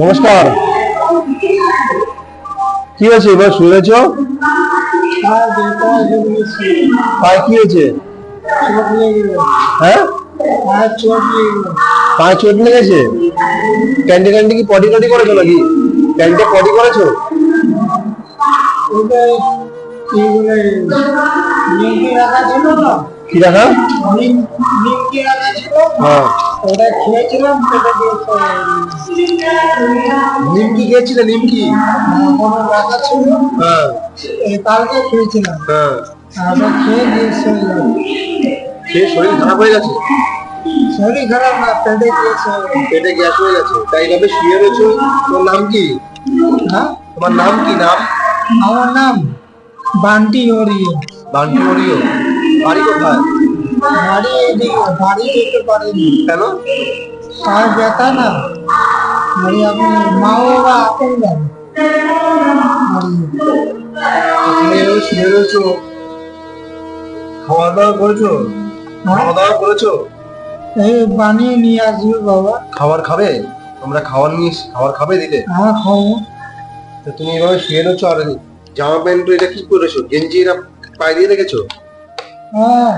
নমস্কার। কি হয়েছে? এবার শুয়েছ পায়ে কি হয়েছে? হ্যাঁ? পায়ে চোট লেগেছে? ক্যান্টে ক্যান্টে কি পটি টটি করেছ নাকি? ক্যান্টে পটি করেছ? কি রাখা হ্যাঁ ওটা খেয়েছিলাম সেটা নিমকি খেয়েছিলে নিমকি? কোনো রাখা ছিল হ্যাঁ। কালকে খেয়েছিলাম হ্যাঁ। আমরা খেয়ে দিয়ে শুয়ে শরীর খারাপ হয়ে গেছে? শরীর খারাপ না পেটে গিয়েছে পেটে গ্যাস হয়ে গেছে। তাই এইভাবে শুয়ে রয়েছো? তোমার নাম কি? হ্যাঁ? তোমার নাম কি? নাম? আমার নাম বান্টি ওরিয়ে বান্টি মরিও বাড়ি কোথায়? বাড়ি এদিকে বাড়ি যেতে পারিনি। কেন? পায়ে ব্যথা না বাড়ি আপনি মা বাবা আপন যাবে খাওয়া দাওয়া করেছ? খাওয়া দাওয়া করেছ? এই বানিয়ে নিয়ে আসবে বাবা। খাবার খাবে? তোমরা খাবার নিয়ে খাবার খাবে দিলে হ্যাঁ খাব। তো তুমি এভাবে শুয়ে রয়েছো আর জামা প্যান্ট এটা কি করেছ? গেঞ্জি এরা পায়ে দিয়ে রেখেছো? হ্যাঁ।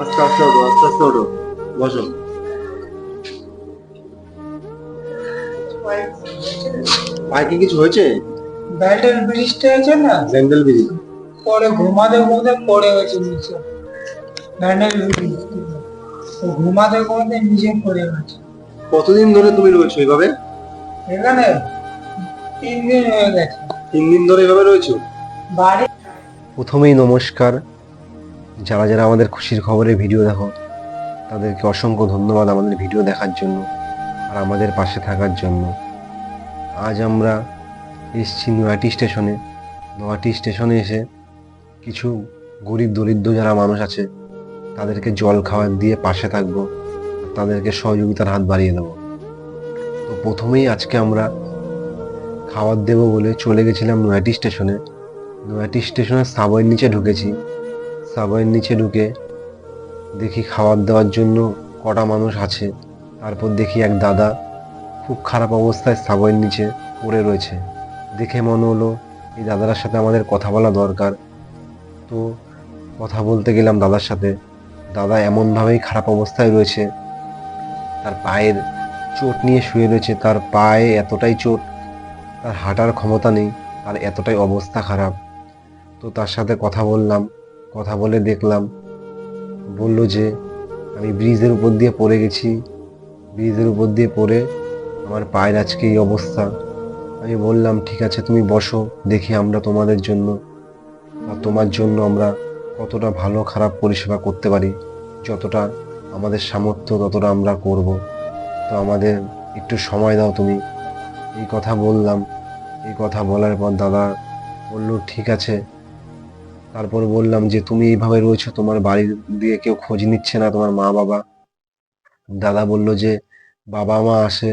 আস্তে আস্তে ওঠো আস্তে আস্তে ওঠো বসো। পায়ে কি কিছু হয়েছে? ব্রিজটা আছে না? বিড়ি পরে ঘুমাতে ঘুমাতে পড়ে গেছে নিচে। ব্যান্ডেল ব্রিজ। ঘুমাতে ঘুমাতে নিচে পড়ে গেছে। কতদিন ধরে তুমি রয়েছো এইভাবে এখানে তিন দিন হয়ে গেছে। তিন দিন ধরে এভাবে রয়েছো? বাড়ি প্রথমেই নমস্কার। যারা যারা আমাদের খুশির খবরের ভিডিও দেখো তাদেরকে অসংখ্য ধন্যবাদ আমাদের ভিডিও দেখার জন্য আর আমাদের পাশে থাকার জন্য। আজ আমরা এসছি নয়াটি স্টেশনে। নয়াটি স্টেশনে এসে কিছু গরিব দরিদ্র যারা মানুষ আছে তাদেরকে জল খাবার দিয়ে পাশে থাকব। তাদেরকে সহযোগিতার হাত বাড়িয়ে দেবো। তো প্রথমেই আজকে আমরা খাবার দেবো বলে চলে গেছিলাম নয়াটি স্টেশনে। নয়াটি স্টেশনে সাবওয়ের নিচে ঢুকেছি। সাবওয়ের নিচে ঢুকে দেখি খাবার দেওয়ার জন্য কটা মানুষ আছে। তারপর দেখি এক দাদা খুব খারাপ অবস্থায় সাবওয়ের নিচে পড়ে রয়েছে। দেখে মনে হলো এই দাদার সাথে আমাদের কথা বলা দরকার। তো কথা বলতে গেলাম দাদার সাথে। দাদা এমনভাবেই খারাপ অবস্থায় রয়েছে তার পায়ের চোট নিয়ে শুয়ে রয়েছে। তার পায়ে এতটাই চোট, তার হাঁটার ক্ষমতা নেই, তার এতটাই অবস্থা খারাপ। তো তার সাথে কথা বললাম, কথা বলে দেখলাম, বলল যে, আমি ব্রিজের উপর দিয়ে পড়ে গেছি, ব্রিজের উপর দিয়ে পড়ে আমার পায়ের আজকে এই অবস্থা। আমি বললাম, ঠিক আছে, তুমি বসো, দেখি আমরা তোমাদের জন্য, বা তোমার জন্য আমরা কতটা ভালো খারাপ পরিষেবা করতে পারি, যতটা আমাদের সামর্থ্য ততটা আমরা করব। তো আমাদের একটু সময় দাও তুমি। এই কথা বললাম। এই কথা বলার পর দাদা বলল, ঠিক আছে। তারপর বললাম যে, তুমি এইভাবে রয়েছো, তোমার বাড়ি দিয়ে কেউ খোঁজ নিচ্ছে না তোমার মা বাবা দাদা বলল যে বাবা মা আসে,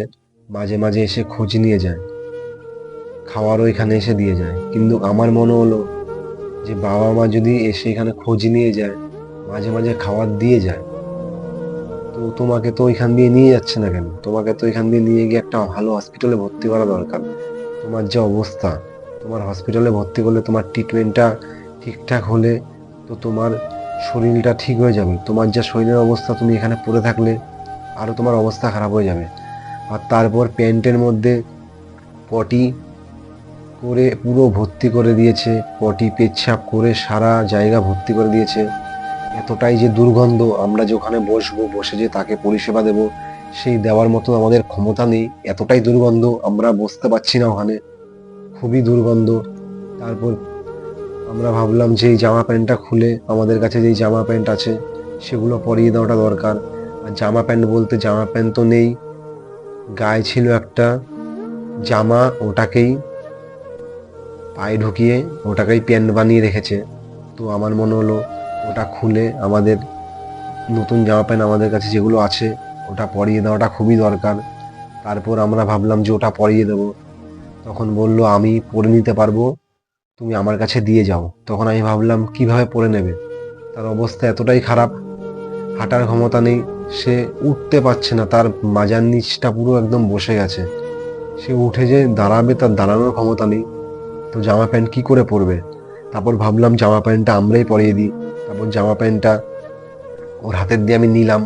মাঝে মাঝে এসে খোঁজ নিয়ে যায়। খাওয়ারও এখানে এসে দিয়ে যায়। কিন্তু আমার মনে হলো যে বাবা মা যদি এসে এখানে খোঁজ নিয়ে যায়, মাঝে মাঝে খাবার দিয়ে যায় তো তোমাকে তো এখান দিয়ে নিয়ে যাচ্ছে না কেন? তোমাকে তো এখান দিয়ে নিয়ে গিয়ে একটা ভালো হসপিটালে ভর্তি করা দরকার। তোমার যে অবস্থা, তোমার হসপিটালে ভর্তি করলে তোমার ট্রিটমেন্টটা ঠিকঠাক হলে তো তোমার শরীরটা ঠিক হয়ে যাবে। তোমার যা শরীরের অবস্থা, তুমি এখানে পড়ে থাকলে আরও তোমার অবস্থা খারাপ হয়ে যাবে। আর তারপর প্যান্টের মধ্যে পটি করে পুরো ভর্তি করে দিয়েছে পটি পেচ্ছাপ করে সারা জায়গা ভর্তি করে দিয়েছে। এতটাই যে দুর্গন্ধ, আমরা যে ওখানে বসবো, বসে যে তাকে পরিষেবা দেব, সেই দেওয়ার মতো আমাদের ক্ষমতা নেই, এতটাই দুর্গন্ধ আমরা বসতে পারছি না ওখানে। খুবই দুর্গন্ধ। তারপর আমরা ভাবলাম যে এই জামা প্যান্টটা খুলে আমাদের কাছে যেই জামা প্যান্ট আছে, সেগুলো পরিয়ে দেওয়াটা দরকার। আর জামা প্যান্ট বলতে জামা প্যান্ট তো নেই। গায়ে ছিল একটা জামা, ওটাকেই পায়ে ঢুকিয়ে, ওটাকেই প্যান্ট বানিয়ে রেখেছে। তো আমার মনে হলো ওটা খুলে আমাদের নতুন জামা প্যান্ট আমাদের কাছে যেগুলো আছে, ওটা পরিয়ে দেওয়াটা খুবই দরকার। তারপর আমরা ভাবলাম যে ওটা পরিয়ে দেবো। তখন বলল, আমি পরে নিতে পারব, তুমি আমার কাছে দিয়ে যাও। তখন আমি ভাবলাম, কীভাবে পরে নেবে? তার অবস্থা এতটাই খারাপ, হাঁটার ক্ষমতা নেই, সে উঠতে পারছে না, তার মাজার নিচটা পুরো একদম বসে গেছে। সে উঠে যে দাঁড়াবে, তার দাঁড়ানোর ক্ষমতা নেই। তো জামা প্যান্ট কী করে পরবে? তারপর ভাবলাম, জামা প্যান্টটা আমরাই পরিয়ে দিই। তারপর জামা প্যান্টটা ওর হাতের দিয়ে আমি নিলাম।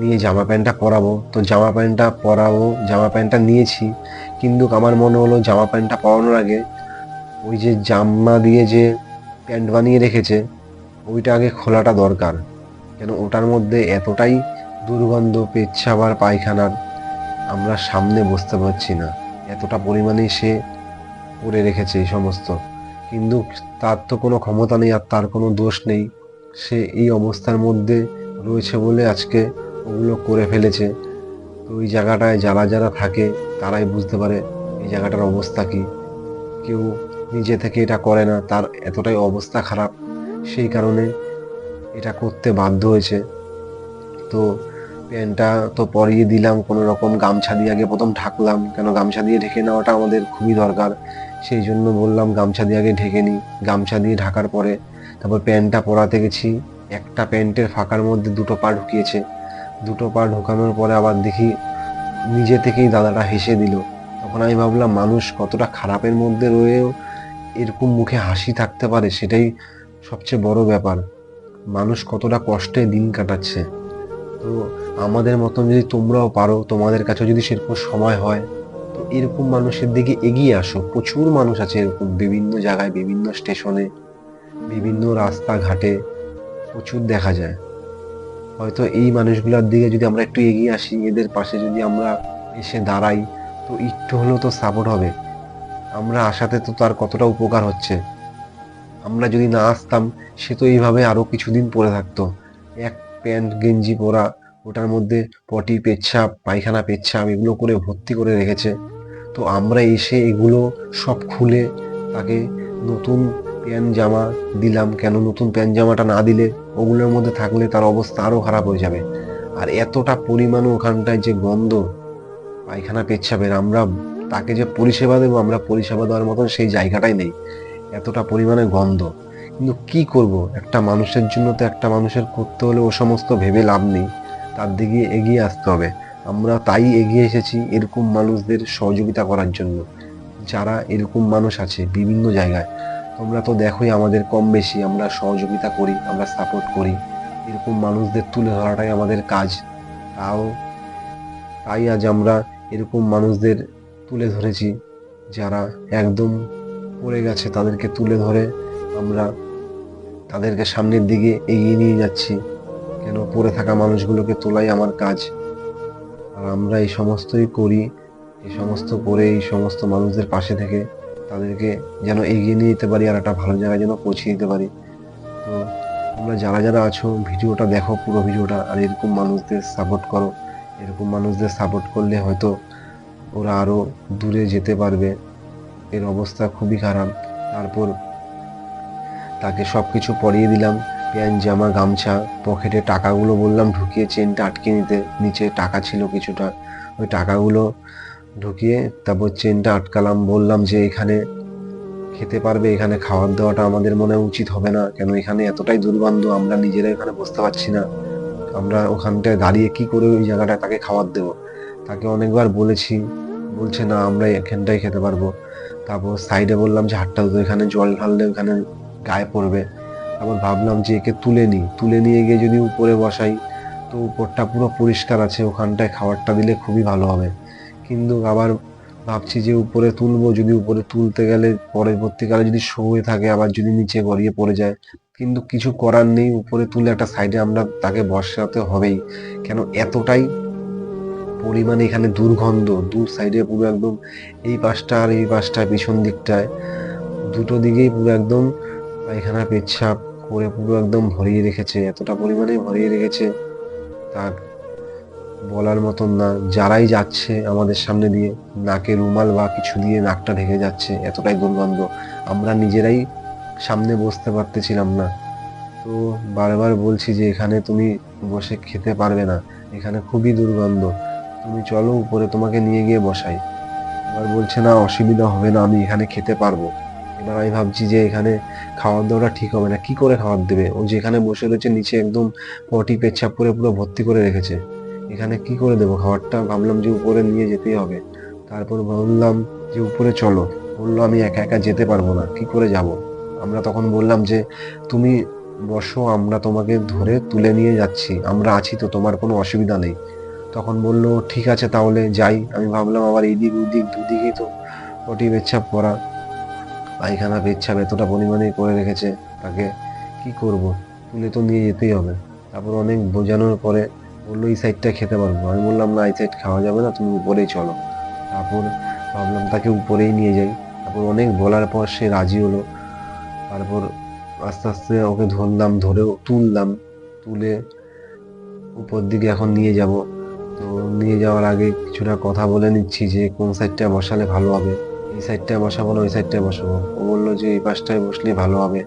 নিয়ে জামা প্যান্টটা পরাবো। তো জামা প্যান্টটা পরাবো, জামা প্যান্টটা নিয়েছি। কিন্তু আমার মনে হলো জামা প্যান্টটা পরানোর আগে ওই যে জামা দিয়ে যে প্যান্ট বানিয়ে রেখেছে, ওইটা আগে খোলাটা দরকার। কেন ওটার মধ্যে এতটাই দুর্গন্ধ, পেচ্ছাপ আর পায়খানার আমরা সামনে বসতে পারছি না। এতটা পরিমাণে সে করে রেখেছে এই সমস্ত। কিন্তু তার তো কোনো ক্ষমতা নেই আর তার কোনো দোষ নেই। সে এই অবস্থার মধ্যে রয়েছে বলে আজকে ওগুলো করে ফেলেছে। তো ওই জায়গাটায় যারা যারা থাকে, তারাই বুঝতে পারে এই জায়গাটার অবস্থা কি। কেউ নিজে থেকে এটা করে না, তার এতটাই অবস্থা খারাপ। সেই কারণে এটা করতে বাধ্য হয়েছে। তো প্যান্টটা তো পরিয়ে দিলাম, কোনো রকম গামছা দিয়ে আগে প্রথম ঢাকলাম, কেন গামছা দিয়ে ঢেকে নেওয়াটা আমাদের খুবই দরকার। সেই জন্য বললাম, গামছা দিয়ে আগে ঢেকে নিই। গামছা দিয়ে ঢাকার পরে তারপর প্যান্টটা পরাতে গেছি। একটা প্যান্টের ফাঁকার মধ্যে দুটো পা ঢুকিয়েছে। দুটো পা ঢোকানোর পরে আবার দেখি নিজে থেকেই দাদাটা হেসে দিল। তখন আমি ভাবলাম, মানুষ কতটা খারাপের মধ্যে রয়েও এরকম মুখে হাসি থাকতে পারে, সেটাই সবচেয়ে বড় ব্যাপার। মানুষ কতটা কষ্টে দিন কাটাচ্ছে। তো আমাদের মতন যদি তোমরাও পারো, তোমাদের কাছে যদি সেরকম সময় হয়, তো এরকম মানুষের দিকে এগিয়ে আসো। প্রচুর মানুষ আছে এরকম বিভিন্ন জায়গায়, বিভিন্ন স্টেশনে। বিভিন্ন রাস্তাঘাটে প্রচুর দেখা যায়। হয়তো এই মানুষগুলোর দিকে যদি আমরা একটু এগিয়ে আসি, এদের পাশে যদি আমরা এসে দাঁড়াই, তো একটু হলেও তো সাপোর্ট হবে। আমরা আসাতে তো তার কতটা উপকার হচ্ছে। আমরা যদি না আসতাম, সে তো এইভাবে আরও কিছুদিন পরে থাকতো। এক প্যান্ট, গেঞ্জি পরা, ওটার মধ্যে পটি, পেচ্ছাপ, পায়খানা, পেচ্ছাপ এগুলো করে ভর্তি করে রেখেছে। তো আমরা এসে এগুলো সব খুলে তাকে নতুন প্যান্ট জামা দিলাম। কেন নতুন প্যান্ট জামাটা না দিলে ওগুলোর মধ্যে থাকলে তার অবস্থা আরও খারাপ হয়ে যাবে। আর এতটা পরিমাণে ওখানটায় যে গন্ধ, পায়খানা পেচ্ছাপের, আমরা তাকে যে পরিষেবা দেবো, আমরা পরিষেবা দেওয়ার মতন সেই জায়গাটাই নেই। এতটা পরিমাণে গন্ধ। কিন্তু কি করব? একটা মানুষের জন্য তো একটা মানুষের করতে হলে ও সমস্ত ভেবে লাভ নেই। তার দিকে এগিয়ে আসতে হবে। আমরা তাই এগিয়ে এসেছি এরকম মানুষদের সহযোগিতা করার জন্য। যারা এরকম মানুষ আছে বিভিন্ন জায়গায় তোমরা তো দেখোই আমাদের কম বেশি আমরা সহযোগিতা করি, আমরা সাপোর্ট করি। এরকম মানুষদের তুলে ধরাটাই আমাদের কাজ। তাও তাই আজ আমরা এরকম মানুষদের তুলে ধরেছি, যারা একদম পড়ে গেছে তাদেরকে তুলে ধরে আমরা তাদেরকে সামনের দিকে এগিয়ে নিয়ে যাচ্ছি। কেন পড়ে থাকা মানুষগুলোকে তোলাই আমার কাজ। আর আমরা এই সমস্তই করি, এই সমস্ত করে এই সমস্ত মানুষদের পাশে থেকে তাদেরকে যেন এগিয়ে নিয়ে যেতে পারি আর একটা ভালো জায়গায় যেন পৌঁছে দিতে পারি। তো তোমরা যারা যারা আছো, ভিডিওটা দেখো, পুরো ভিডিওটা। আর এরকম মানুষদের সাপোর্ট করো। এরকম মানুষদের সাপোর্ট করলে হয়তো ওরা আরও দূরে যেতে পারবে। এর অবস্থা খুবই খারাপ। তারপর তাকে সব কিছু পরিয়ে দিলাম। প্যান্ট, জামা, গামছা, পকেটে টাকাগুলো বললাম, ঢুকিয়ে চেনটা আটকে নিতে। নিচে টাকা ছিল কিছুটা। ওই টাকাগুলো ঢুকিয়ে তারপর চেনটা আটকালাম, বললাম যে এখানে খেতে পারবে, এখানে খাবার দেওয়াটা আমাদের মনে উচিত হবে না। কেন এখানে এতটাই দুর্গন্ধ, আমরা নিজেরা এখানে বসতে পারছি না। আমরা ওখানটায় দাঁড়িয়ে কি করে ওই জায়গাটায় তাকে খাবার দেবো? তাকে অনেকবার বলেছি, বলছে না, আমরা এখানটাই খেতে পারব। তারপর সাইডে বললাম যে, হাটটা তো এখানে জল ঢাললে ওখানে গায়ে পড়বে। তারপর ভাবলাম যে একে তুলে নিই। তুলে নিয়ে গিয়ে যদি উপরে বসাই, তো উপরটা পুরো পরিষ্কার আছে, ওখানটায় খাবারটা দিলে খুবই ভালো হবে। কিন্তু আবার ভাবছি যে উপরে তুলবো, যদি উপরে তুলতে গেলে পরবর্তীকালে যদি শুয়ে থাকে, আবার যদি নিচে গড়িয়ে পড়ে যায়। কিন্তু কিছু করার নেই, উপরে তুলে একটা সাইডে আমরা তাকে বসাতে হবেই। কেন এতটাই পরিমাণে এখানে দুর্গন্ধ দু সাইডে পুরো একদম এই পাশটা আর এই পাশটা পিছন দিকটায়। দুটো দিকেই পুরো একদম পায়খানা পেচ্ছাপ করে পুরো একদম ভরিয়ে রেখেছে, এতটা পরিমাণে ভরিয়ে রেখেছে। তার বলার মতন না। যারাই যাচ্ছে আমাদের সামনে দিয়ে, নাকে রুমাল বা কিছু দিয়ে নাকটা ঢেকে যাচ্ছে, এতটাই দুর্গন্ধ। আমরা নিজেরাই সামনে বসতে পারতেছিলাম না। তো বারবার বলছি যে, এখানে তুমি বসে খেতে পারবে না। এখানে খুবই দুর্গন্ধ। তুমি চলো উপরে তোমাকে নিয়ে গিয়ে বসাই। এবার বলছে, না, অসুবিধা হবে না, আমি এখানে খেতে পারব। এবার আমি ভাবছি যে, এখানে খাওয়ার দাওয়াটা ঠিক হবে না। কি করে খাবার দেবে? ও যেখানে বসে রয়েছে, নিচে একদম পটি পেচ্ছাপ করে পুরো ভর্তি করে রেখেছে। এখানে কি করে দেবো? খাবারটা ভাবলাম যে উপরে নিয়ে যেতেই হবে। তারপর বললাম যে উপরে চলো। বলল, আমি একা একা যেতে পারব না। কি করে যাব? আমরা তখন বললাম যে, তুমি বসো, আমরা তোমাকে ধরে তুলে নিয়ে যাচ্ছি। আমরা আছি তো, তোমার কোনো অসুবিধা নেই। তখন বলল, ঠিক আছে, তাহলে যাই। আমি ভাবলাম, আবার এইদিক ওইদিক দুদিকেই তো পটি পেচ্ছাপ করা। পায়খানা, পেচ্ছাপ এতটা পরিমাণে করে রেখেছে। তাকে কি করব? তুলে তো নিয়ে যেতেই হবে। তারপর অনেক বোঝানোর পরে বলল, এই সাইডটা খেতে পারব। আমি বললাম, না, এই সাইড খাওয়া যাবে না, তুমি উপরেই চলো। তারপর ভাবলাম, তাকে উপরেই নিয়ে যাই। তারপর অনেক বলার পর সে রাজি হলো। তারপর আস্তে আস্তে ওকে ধরলাম, ধরেও তুললাম, তুলে উপর দিকে এখন নিয়ে যাব। তো নিয়ে যাওয়ার আগে কিছুটা কথা বলে নিচ্ছি যে, কোন সাইডটা বসালে ভালো হবে? এই সাইডটায় বসাবো না, ওই সাইডটায় বসাবো? ও বলল যে, এই পাশটায় বসলে ভালো হবে।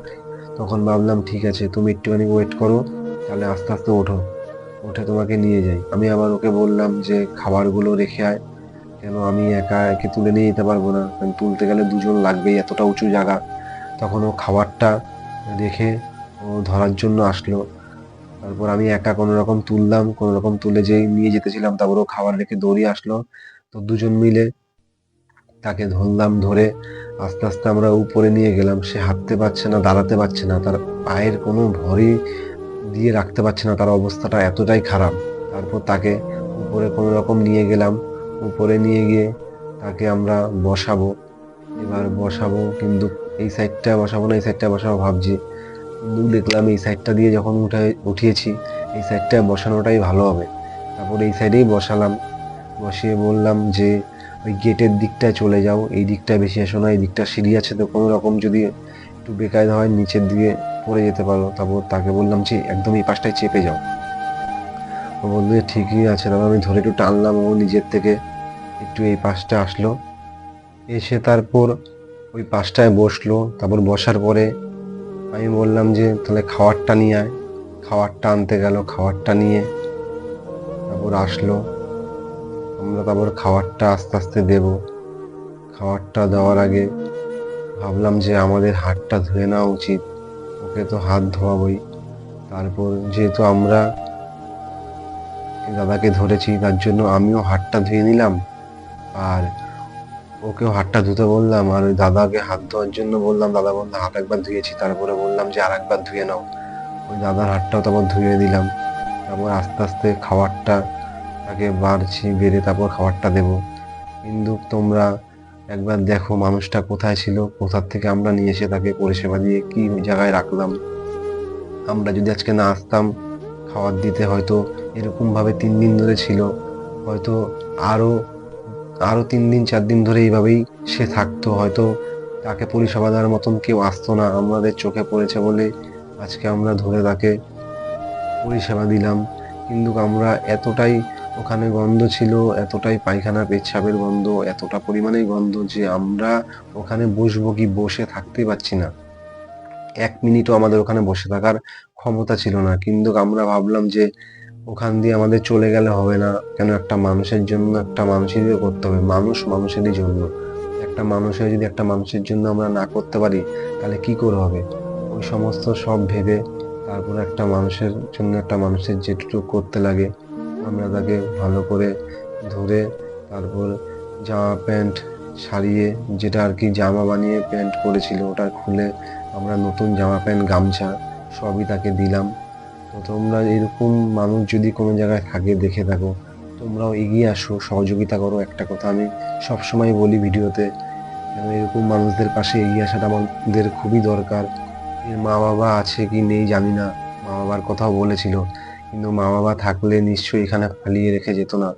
তখন ভাবলাম, ঠিক আছে, তুমি একটুখানি ওয়েট করো, তাহলে আস্তে আস্তে ওঠো। উঠে তোমাকে নিয়ে যাই। আমি আবার ওকে বললাম যে, খাবারগুলো রেখে আয়। কেন আমি একা একে তুলে নিয়ে যেতে পারব না? কারণ তুলতে গেলে দুজন লাগবেই, এতটা উঁচু জায়গা। তখন ও খাবারটা রেখে ও ধরার জন্য আসলো। তারপর আমি একা কোনো রকম তুললাম, কোনো রকম তুলে যেই নিয়ে যেতেছিলাম, তারপর ও খাবার রেখে দৌড়িয়ে আসলো। তো দুজন মিলে তাকে ধরলাম, ধরে আস্তে আস্তে আমরা উপরে নিয়ে গেলাম। সে হাঁটতে পারছে না, দাঁড়াতে পারছে না। তার পায়ের কোনো ভরই দিয়ে রাখতে পারছে না, তার অবস্থাটা এতটাই খারাপ। তারপর তাকে উপরে কোনো রকম নিয়ে গেলাম, উপরে নিয়ে গিয়ে তাকে আমরা বসাবো। এবার বসাবো কিন্তু এই সাইডটা বসাবো না, এই সাইডটা বসাবো ভাবছি। কিন্তু দেখলাম এই সাইডটা দিয়ে যখন উঠে, উঠিয়েছি, এই সাইডটা বসানোটাই ভালো হবে। তারপর এই সাইডেই বসালাম। বসিয়ে বললাম যে, ওই গেটের দিকটায় চলে যাও, এই দিকটায় বেশি এসো না, এই দিকটা সিঁড়ি আছে তো কোনো রকম যদি একটু বেকায়দা হয়, নিচের দিকে পড়ে যেতে পারো তারপর তাকে বললাম যে একদম এই পাশটায় চেপে যাও। ও বলল ঠিকই আছে তারপর আমি ধরে একটু টানলাম। ও নিজের থেকে একটু এই পাশটা আসলো। এসে তারপর ওই পাশটায় বসল। তারপর বসার পরে আমি বললাম যে, তাহলে খাবারটা নিয়ে আয়। খাবারটা আনতে গেল খাবারটা নিয়ে তারপর আসলো। আমরা তারপর খাবারটা আস্তে আস্তে দেব। খাবারটা দেওয়ার আগে ভাবলাম যে, আমাদের হাতটা ধুয়ে নেওয়া উচিত। ওকে তো হাত ধোয়াবই। তারপর যেহেতু আমরা দাদাকে ধরেছি, তার জন্য আমিও হাতটা ধুয়ে নিলাম। আর ওকেও হাতটা ধুতে বললাম, আর ওই দাদাকে হাত ধোয়ার জন্য বললাম, দাদা বলল হাত একবার ধুয়েছি। তারপরে বললাম যে, আর একবার ধুয়ে নাও। ওই দাদার হাতটাও তারপর ধুয়ে দিলাম। তারপর আস্তে আস্তে খাবারটা তাকে বাড়ছি, বেড়ে তারপর খাবারটা দেব। কিন্তু তোমরা একবার দেখো মানুষটা কোথায় ছিল, কোথার থেকে আমরা নিয়ে এসে তাকে পরিষেবা দিয়ে কি জায়গায় রাখলাম। আমরা যদি আজকে না আসতাম, খাবার দিতে হয়তো এরকম ভাবে তিন দিন ধরে ছিল। হয়তো আরও আরও তিন দিন, চার দিন ধরে এইভাবেই সে থাকতো। হয়তো তাকে পরিষেবা দেওয়ার মতন কেউ আসতো না। আমাদের চোখে পড়েছে বলে আজকে আমরা ধরে তাকে পরিষেবা দিলাম। কিন্তু আমরা এতটাই ওখানে গন্ধ ছিল, এতটাই পায়খানা, পেচ্ছাপের গন্ধ, এতটা পরিমাণে গন্ধ যে আমরা ওখানে বসবো কি বসে থাকতেই পারছি না। এক মিনিটও আমাদের ওখানে বসে থাকার ক্ষমতা ছিল না। কিন্তু আমরা ভাবলাম যে ওখান দিয়ে আমাদের চলে গেলে হবে না। কেন একটা মানুষের জন্য একটা মানুষেরই করতে হবে। মানুষ মানুষেরই জন্য। একটা মানুষের যদি একটা মানুষের জন্য আমরা না করতে পারি, তাহলে কি করে হবে? ওই সমস্ত সব ভেবে তারপর একটা মানুষের জন্য একটা মানুষের যেটুকু করতে লাগে আমরা তাকে ভালো করে ধরে তারপর জামা প্যান্ট সারিয়ে, যেটা আর কি জামা বানিয়ে প্যান্ট করেছিল, ওটা খুলে আমরা নতুন জামা প্যান্ট, গামছা সবই তাকে দিলাম। তো তোমরা এরকম মানুষ যদি কোনো জায়গায় থাকে, দেখে থাকো। তোমরাও এগিয়ে আসো, সহযোগিতা করো একটা কথা। আমি সবসময় বলি ভিডিওতে কেন এরকম মানুষদের পাশে এগিয়ে আসাটা আমাদের খুবই দরকার। এর মা বাবা আছে কি নেই জানি না। মা বাবার কথাও বলেছিল। কিন্তু মা বাবা থাকলে নিশ্চয়ই এখানে ফালিয়ে রেখে যেত না।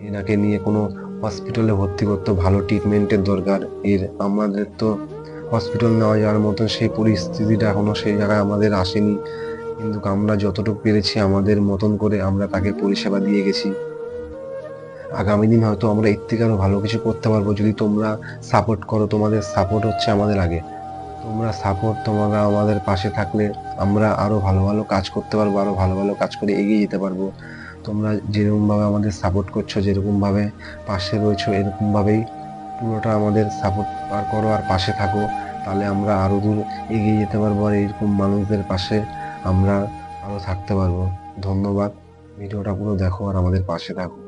এনাকে নিয়ে কোনো হসপিটালে ভর্তি করতো ভালো ট্রিটমেন্টের দরকার। এর আমাদের তো হসপিটাল নেওয়া যাওয়ার মতন সেই পরিস্থিতিটা এখনও সেই জায়গায় আমাদের আসেনি। কিন্তু আমরা যতটুকু পেরেছি আমাদের মতন করে আমরা তাকে পরিষেবা দিয়ে গেছি। আগামী দিন হয়তো আমরা এর থেকে আরও ভালো কিছু করতে পারব। যদি তোমরা সাপোর্ট করো, তোমাদের সাপোর্ট হচ্ছে আমাদের আগে। তোমরা সাপোর্ট তোমরা আমাদের পাশে থাকলে আমরা আরও ভালো ভালো কাজ করতে পারব, আরও ভালো ভালো কাজ করে এগিয়ে যেতে পারব। তোমরা যেরকমভাবে আমাদের সাপোর্ট করছ, যেরকমভাবে পাশে রয়েছো, এরকমভাবেই পুরোটা আমাদের সাপোর্ট আর করো আর পাশে থাকো, তাহলে আমরা আরও দূর এগিয়ে যেতে পারব আর এরকম মানুষদের পাশে আমরা আরও থাকতে পারব। ধন্যবাদ। ভিডিওটা পুরো দেখো আর আমাদের পাশে থাকো।